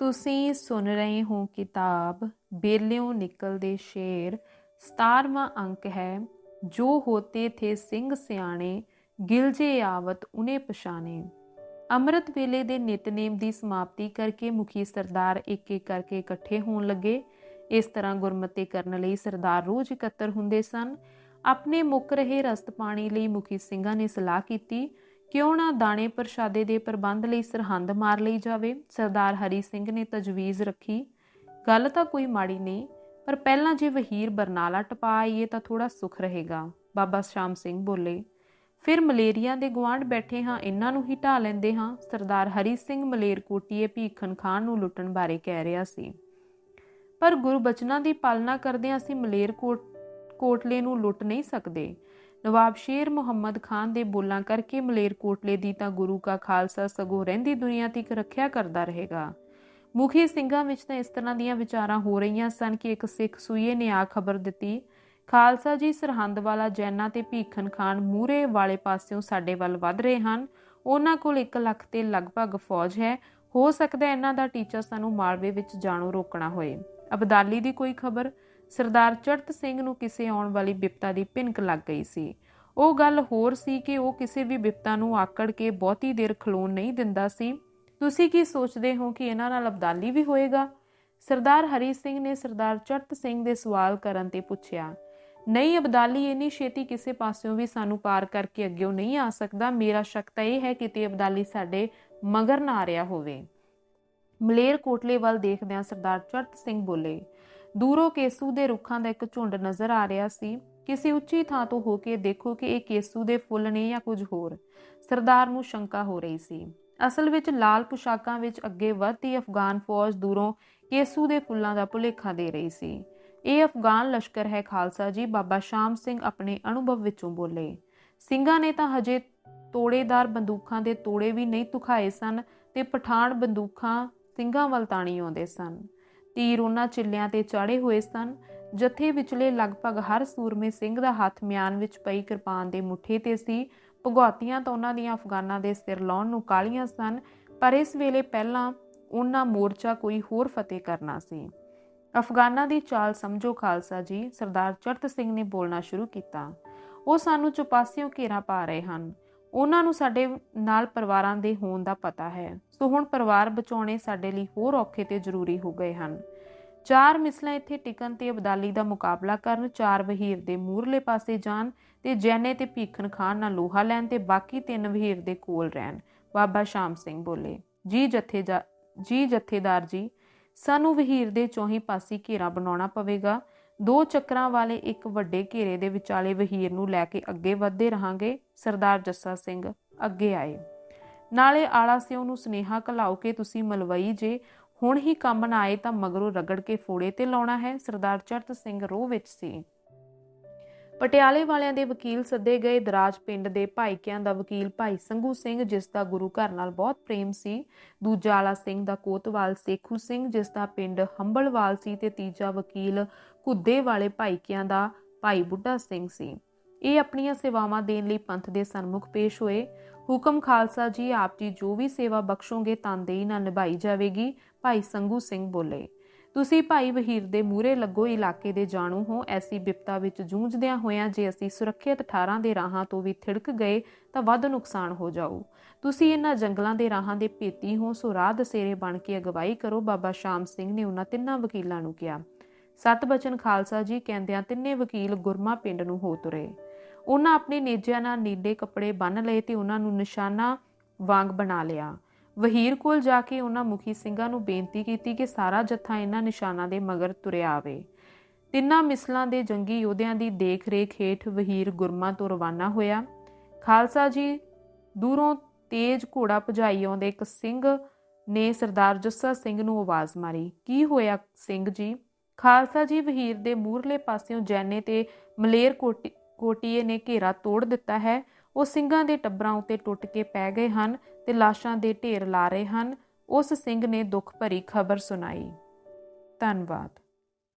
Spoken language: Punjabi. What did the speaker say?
ਤੁਸੀਂ ਸੁਣ ਰਹੇ ਹੋ ਕਿਤਾਬ, ਬੇਲਿਓਂ ਨਿਕਲਦੇ ਸ਼ੇਰ 17ਵਾਂ ਅੰਕ ਹੈ, ਜੋ ਹੋਤੇ ਥੇ ਸਿੰਘ ਸਿਆਣੇ, ਗਿਲਜੇ ਆਵਤ ਉਨੇ ਪਛਾਣੇ। ਅੰਮ੍ਰਿਤ ਵੇਲੇ ਦੇ ਨਿਤਨੇਮ ਦੀ ਸਮਾਪਤੀ ਕਰਕੇ ਮੁਖੀ ਸਰਦਾਰ ਇੱਕ ਇੱਕ ਕਰਕੇ ਇਕੱਠੇ ਹੋਣ ਲੱਗੇ। ਇਸ ਤਰ੍ਹਾਂ ਗੁਰਮਤਿ ਕਰਨ ਲਈ ਸਰਦਾਰ ਰੋਜ਼ ਇਕੱਤਰ ਹੁੰਦੇ ਸਨ। ਆਪਣੇ ਮੁੱਕ ਰਹੇ ਰਸਤ ਪਾਣੀ ਲਈ ਮੁਖੀ ਸਿੰਘਾਂ ਨੇ ਸਲਾਹ ਕੀਤੀ। ਕਿਉਂ ਨਾ ਦਾਣੇ ਪ੍ਰਸ਼ਾਦੇ ਦੇ ਪ੍ਰਬੰਧ ਲਈ ਸਰਹੰਦ ਮਾਰ ਲਈ ਜਾਵੇ? ਸਰਦਾਰ ਹਰੀ ਸਿੰਘ ਨੇ ਤਜਵੀਜ਼ ਰੱਖੀ, ਗੱਲ ਤਾਂ ਕੋਈ ਮਾੜੀ ਨਹੀਂ, ਪਰ ਪਹਿਲਾਂ ਜੇ ਵਹੀਰ ਬਰਨਾਲਾ ਟਪਾ ਆਈਏ ਤਾਂ ਥੋੜਾ ਸੁਖ ਰਹੇਗਾ। ਬਾਬਾ ਸ਼ਾਮ ਸਿੰਘ ਬੋਲੇ, ਫਿਰ ਮਲੇਰੀਆ ਦੇ ਗਵਾਂਢ ਬੈਠੇ ਹਾਂ, ਇਹਨਾਂ ਨੂੰ ਹੀ ਢਾ ਲੈਂਦੇ ਹਾਂ। ਸਰਦਾਰ ਹਰੀ ਸਿੰਘ ਮਲੇਰਕੋਟੀਏ ਭੀਖਨ ਖਾਨ ਨੂੰ ਲੁੱਟਣ ਬਾਰੇ ਕਹਿ ਰਿਹਾ ਸੀ। ਪਰ ਗੁਰਬਚਨਾਂ ਦੀ ਪਾਲਣਾ ਕਰਦਿਆਂ ਅਸੀਂ ਮਲੇਰ ਕੋਟ ਕੋਟਲੇ ਨੂੰ ਲੁੱਟ ਨਹੀਂ ਸਕਦੇ। ਨਵਾਬ ਸ਼ੇਰ ਮੁਹੰਮਦ ਖਾਨ ਦੇ ਬੋਲਾਂ ਕਰਕੇ ਮਲੇਰਕੋਟਲੇ ਦੀ ਤਾਂ ਗੁਰੂ ਕਾ ਖਾਲਸਾ ਸਗੋਂ ਰਹਿੰਦੀ ਦੁਨੀਆ ਤੱਕ ਰੱਖਿਆ ਕਰਦਾ ਰਹੇਗਾ। ਮੁਖੀ ਸਿੰਘਾਂ ਵਿੱਚ ਤਾਂ ਇਸ ਤਰ੍ਹਾਂ ਦੀਆਂ ਵਿਚਾਰਾਂ ਹੋ ਰਹੀਆਂ ਸਨ ਕਿ ਇੱਕ ਸਿੱਖ ਸੂਈਏ ਨੇ ਆ ਖਬਰ ਦਿੱਤੀ, ਖਾਲਸਾ ਜੀ, ਸਰਹੰਦ ਵਾਲਾ ਜੈਨਾ ਤੇ ਭੀਖਨ ਖਾਨ ਮੂਰੇ ਵਾਲੇ ਪਾਸਿਓਂ ਸਾਡੇ ਵੱਲ ਵੱਧ ਰਹੇ ਹਨ। ਉਹਨਾਂ ਕੋਲ 1 ਲੱਖ ਤੇ ਲਗਭਗ ਫੌਜ ਹੈ। ਹੋ ਸਕਦਾ ਇਹਨਾਂ ਦਾ ਟੀਚਾ ਸਾਨੂੰ ਮਾਲਵੇ ਵਿੱਚ ਜਾਣੋਂ ਰੋਕਣਾ ਹੋਏ। ਅਬਦਾਲੀ ਦੀ ਕੋਈ ਖਬਰ? ਸਰਦਾਰ ਚੜਤ ਸਿੰਘ ਨੂੰ ਕਿਸੇ ਆਉਣ ਵਾਲੀ ਵਿਪਤਾ ਦੀ ਭਿੰਕ ਲੱਗ ਗਈ ਸੀ। ਉਹ ਗੱਲ ਹੋਰ ਸੀ ਕਿ ਉਹ ਕਿਸੇ ਵੀ ਵਿਪਤਾ ਨੂੰ ਆਕੜ ਕੇ ਬਹੁਤੀ ਦੇਰ ਖਲੋਣ ਨਹੀਂ ਦਿੰਦਾ ਸੀ। ਤੁਸੀਂ ਕੀ ਸੋਚਦੇ ਹੋ ਕਿ ਇਹਨਾਂ ਨਾਲ ਅਬਦਾਲੀ ਵੀ ਹੋਏਗਾ? ਸਰਦਾਰ ਹਰੀ ਸਿੰਘ ਨੇ ਸਰਦਾਰ ਚੜਤ ਸਿੰਘ ਦੇ ਸਵਾਲ ਕਰਨ ਤੇ ਪੁੱਛਿਆ, ਨਹੀਂ, ਅਬਦਾਲੀ ਇੰਨੀ ਛੇਤੀ ਕਿਸੇ ਪਾਸਿਓਂ ਵੀ ਸਾਨੂੰ ਪਾਰ ਕਰਕੇ ਅੱਗਿਓਂ ਨਹੀਂ ਆ ਸਕਦਾ। ਮੇਰਾ ਸ਼ੱਕ ਤਾਂ ਇਹ ਹੈ ਕਿ ਤੇ ਅਬਦਾਲੀ ਸਾਡੇ ਮਗਰ ਨਾ ਆ ਰਿਹਾ ਹੋਵੇ। ਮਲੇਰ ਕੋਟਲੇ ਵੱਲ ਦੇਖਦਿਆਂ ਸਰਦਾਰ ਚੜਤ ਸਿੰਘ ਬੋਲੇ ਦੂਰੋਂ ਕੇਸੂ ਦੇ ਰੁੱਖਾਂ ਦਾ ਇੱਕ ਝੁੰਡ ਨਜ਼ਰ ਆ ਰਿਹਾ ਸੀ। ਕਿਸੇ ਉੱਚੀ ਥਾਂ ਤੋਂ ਹੋ ਕੇ ਦੇਖੋ ਕਿ ਇਹ ਕੇਸੂ ਦੇ ਫੁੱਲ ਨੇ ਜਾਂ ਕੁਝ ਹੋਰ। ਸਰਦਾਰ ਨੂੰ ਸ਼ੰਕਾ ਹੋ ਰਹੀ ਸੀ। ਅਸਲ ਵਿੱਚ ਲਾਲ ਪੁਸ਼ਾਕਾਂ ਵਿੱਚ ਅੱਗੇ ਵਧਦੀ ਅਫਗਾਨ ਫੌਜ ਦੂਰੋਂ ਕੇਸੂ ਦੇ ਫੁੱਲਾਂ ਦਾ ਭੁਲੇਖਾ ਦੇ ਰਹੀ ਸੀ। ਇਹ ਅਫਗਾਨ ਲਸ਼ਕਰ ਹੈ ਖਾਲਸਾ ਜੀ, ਬਾਬਾ ਸ਼ਾਮ ਸਿੰਘ ਆਪਣੇ ਅਨੁਭਵ ਵਿੱਚੋਂ ਬੋਲੇ। ਸਿੰਘਾਂ ਨੇ ਤਾਂ ਹਜੇ ਤੋੜੇਦਾਰ ਬੰਦੂਕਾਂ ਦੇ ਤੋੜੇ ਵੀ ਨਹੀਂ ਤੁਖਾਏ ਸਨ ਤੇ ਪਠਾਨ ਬੰਦੂਕਾਂ ਸਿੰਘਾਂ ਵੱਲ ਤਾਣੀ ਆਉਂਦੇ ਸਨ। ਤੀਰ ਉਹਨਾਂ ਚਿੱਲਿਆਂ ਤੇ ਚਾੜੇ ਹੋਏ ਸਨ, ਜਥੇ ਵਿਚਲੇ ਲਗਭਗ ਹਰ ਸੂਰਮੇ ਸਿੰਘ ਦਾ ਹੱਥ ਮਿਆਨ ਵਿੱਚ ਪਈ ਕਿਰਪਾਨ ਦੇ ਮੁੱਠੇ ਤੇ ਸੀ। ਭਗੌਤੀਆਂ ਤਾਂ ਉਹਨਾਂ ਦੀਆਂ ਅਫਗਾਨਾਂ ਦੇ ਸਿਰ ਲਾਉਣ ਨੂੰ ਕਾਲੀਆਂ ਸਨ, ਪਰ ਇਸ ਵੇਲੇ ਪਹਿਲਾਂ ਉਹਨਾਂ ਮੋਰਚਾ ਕੋਈ ਹੋਰ ਫਤਿਹ ਕਰਨਾ ਸੀ। ਅਫਗਾਨਾਂ ਦੀ ਚਾਲ ਸਮਝੋ ਖਾਲਸਾ ਜੀ, ਸਰਦਾਰ ਚੜਤ ਸਿੰਘ ਨੇ ਬੋਲਣਾ ਸ਼ੁਰੂ ਕੀਤਾ। ਉਹ ਸਾਨੂੰ ਚੁਪਾਸਿਓਂ ਘੇਰਾ ਪਾ ਰਹੇ ਹਨ। ਉਹਨਾਂ ਨੂੰ ਸਾਡੇ ਨਾਲ ਪਰਿਵਾਰਾਂ ਦੇ ਹੋਣ ਦਾ ਪਤਾ ਹੈ। ਸੋ ਹੁਣ ਪਰਿਵਾਰ ਬਚਾਉਣੇ ਸਾਡੇ ਲਈ ਹੋਰ ਔਖੇ ਤੇ ਜ਼ਰੂਰੀ ਹੋ ਗਏ ਹਨ। ਚਾਰ ਮਿਸਲਾਂ ਇੱਥੇ ਟਿਕਣ ਤੇ ਅਬਦਾਲੀ ਦਾ ਮੁਕਾਬਲਾ ਕਰਨ, ਚਾਰ ਵਹੀਰ ਦੇ ਮੂਰਲੇ ਪਾਸੇ ਜਾਣ ਤੇ ਜੈਨੇ ਤੇ ਭੀਖਣ ਖਾਨ ਨਾਲ ਲੋਹਾ ਲੈਣ ਤੇ ਬਾਕੀ ਤਿੰਨ ਵਹੀਰ ਦੇ ਕੋਲ ਰਹਿਣ। ਬਾਬਾ ਸ਼ਾਮ ਸਿੰਘ ਬੋਲੇ, ਜੀ ਜਥੇ ਜੀ ਜਥੇਦਾਰ ਜੀ, ਸਾਨੂੰ ਵਹੀਰ ਦੇ ਚੌਹੀ ਪਾਸੇ ਘੇਰਾ ਬਣਾਉਣਾ ਪਵੇਗਾ। ਦੋ ਚੱਕਰਾਂ ਵਾਲੇ ਇੱਕ ਵੱਡੇ ਘੇਰੇ ਦੇ ਵਿਚਾਲੇ ਵਹੀਰ ਨੂੰ ਲੈ ਕੇ ਅੱਗੇ ਵਧਦੇ ਰਹਾਂਗੇ, ਸਰਦਾਰ ਜੱਸਾ ਸਿੰਘ ਅੱਗੇ ਆਏ। ਨਾਲੇ ਆਲਾ ਸਿਓ ਨੂੰ ਸਨੇਹਾ ਕਲਾਓ ਕਿ ਤੁਸੀਂ ਮਲਵਈ ਜੇ ਹੁਣ ਹੀ ਕੰਮ ਨਾ ਆਏ ਤਾਂ ਮਗਰੋਂ ਰਗੜ ਕੇ ਫੋੜੇ ਤੇ ਲਾਉਣਾ ਹੈ, ਸਰਦਾਰ ਚਰਤ ਸਿੰਘ ਰੋਹ ਵਿੱਚ ਸੀ। ਪਟਿਆਲੇ ਵਾਲਿਆਂ ਦੇ ਵਕੀਲ ਸੱਦੇ ਗਏ। ਦਰਾਜ ਪਿੰਡ ਦੇ ਭਾਈਕਿਆਂ ਦਾ ਵਕੀਲ ਭਾਈ ਸੰਗੂ ਸਿੰਘ, ਜਿਸ ਦਾ ਗੁਰੂ ਘਰ ਨਾਲ ਬਹੁਤ ਪ੍ਰੇਮ ਸੀ। ਦੂਜਾ ਆਲਾ ਸਿੰਘ ਦਾ ਕੋਤਵਾਲ ਸੇਖੂ ਸਿੰਘ, ਜਿਸ ਦਾ ਪਿੰਡ ਹੰਬਲਵਾਲ ਸੀ ਤੇ ਤੀਜਾ ਵਕੀਲ ਕੁੱਦੇ ਵਾਲੇ ਭਾਈਕਿਆਂ ਦਾ ਭਾਈ ਬੁੱਢਾ ਸਿੰਘ ਸੀ। ਇਹ ਆਪਣੀਆਂ ਸੇਵਾਵਾਂ ਦੇਣ ਲਈ ਪੰਥ ਦੇ ਸਨਮੁਖ ਪੇਸ਼ ਹੋਏ। ਹੁਕਮ ਖਾਲਸਾ ਜੀ, ਆਪ ਜੀ ਜੋ ਵੀ ਸੇਵਾ ਬਖਸ਼ੋਗੇ ਤਨਦੇਹੀ ਨਾਲ ਨਿਭਾਈ ਜਾਵੇਗੀ, ਭਾਈ ਸੰਗੂ ਸਿੰਘ ਬੋਲੇ। ਤੁਸੀਂ ਭਾਈ ਵਹੀਰ ਦੇ ਮੂਰੇ ਲੱਗੋ ਇਲਾਕੇ ਦੇ ਜਾਣੂ ਹੋ। ਐਸੀ ਵਿਪਤਾ ਵਿੱਚ ਜੂਝਦਿਆਂ ਹੋਇਆਂ ਜੇ ਅਸੀਂ ਸੁਰੱਖਿਅਤ ਠਾਰਾਂ ਦੇ ਰਾਹਾਂ ਤੋਂ ਵੀ ਥਿੜਕ ਗਏ ਤਾਂ ਵੱਧ ਨੁਕਸਾਨ ਹੋ ਜਾਊ। ਤੁਸੀਂ ਇਹਨਾਂ ਜੰਗਲਾਂ ਦੇ ਰਾਹਾਂ ਦੇ ਭੇਤੀ ਹੋ, ਸੋ ਰਾਹ ਦਸੇਰੇ ਬਣ ਕੇ ਅਗਵਾਈ ਕਰੋ। ਬਾਬਾ ਸ਼ਾਮ ਸਿੰਘ ਨੇ ਉਹਨਾਂ ਤਿੰਨਾਂ ਵਕੀਲਾਂ ਨੂੰ ਕਿਹਾ। ਸਤ ਬਚਨ ਖਾਲਸਾ ਜੀ, ਕਹਿੰਦਿਆਂ ਤਿੰਨੇ ਵਕੀਲ ਗੁਰਮਾ ਪਿੰਡ ਨੂੰ ਹੋ ਤੁਰੇ। ਉਹਨਾਂ ਆਪਣੇ ਨੇਜਿਆਂ ਨਾਲ ਨੀਲੇ ਕੱਪੜੇ ਬੰਨ ਲਏ ਤੇ ਉਹਨਾਂ ਨੂੰ ਨਿਸ਼ਾਨਾ ਵਾਂਗ ਬਣਾ ਲਿਆ। ਵਹੀਰ ਕੋਲ ਜਾ ਕੇ ਉਹਨਾਂ ਮੁਖੀ ਸਿੰਘਾਂ ਨੂੰ ਬੇਨਤੀ ਕੀਤੀ ਕਿ ਸਾਰਾ ਜੱਥਾ ਇਹਨਾਂ ਨਿਸ਼ਾਨਾਂ ਦੇ ਮਗਰ ਤੁਰਿਆ ਆਵੇ। ਤਿੰਨਾਂ ਮਿਸਲਾਂ ਦੇ ਜੰਗੀ ਯੋਧਿਆਂ ਦੀ ਦੇਖ-ਰੇਖ ਹੇਠ ਵਹੀਰ ਗੁਰਮਾ ਤੋਂ ਰਵਾਨਾ ਹੋਇਆ। ਖਾਲਸਾ ਜੀ ਦੂਰੋਂ ਤੇਜ਼ ਘੋੜਾ ਭਜਾਈ ਆਉਂਦੇ ਇੱਕ ਸਿੰਘ ਨੇ ਸਰਦਾਰ ਜੱਸਾ ਸਿੰਘ ਨੂੰ ਆਵਾਜ਼ ਮਾਰੀ। ਕੀ ਹੋਇਆ ਸਿੰਘ ਜੀ? ਖਾਲਸਾ ਜੀ ਵਹੀਰ ਦੇ ਮੂਰਲੇ ਪਾਸਿਓਂ ਜੈਨੇ ਤੇ ਮਲੇਰ ਕੋਟੀਏ ਨੇ ਘੇਰਾ ਤੋੜ ਦਿੱਤਾ ਹੈ। ਉਹ ਸਿੰਘਾਂ ਦੇ ਟੱਬਰਾਂ ਉੱਤੇ ਟੁੱਟ ਕੇ ਪੈ ਗਏ ਹਨ। ਤੇ ਲਾਸ਼ਾਂ ਦੇ ਢੇਰ ਲਾ ਰਹੇ ਹਨ। ਉਸ ਸਿੰਘ ਨੇ ਦੁੱਖ ਭਰੀ ਖਬਰ ਸੁਣਾਈ। ਧੰਨਵਾਦ।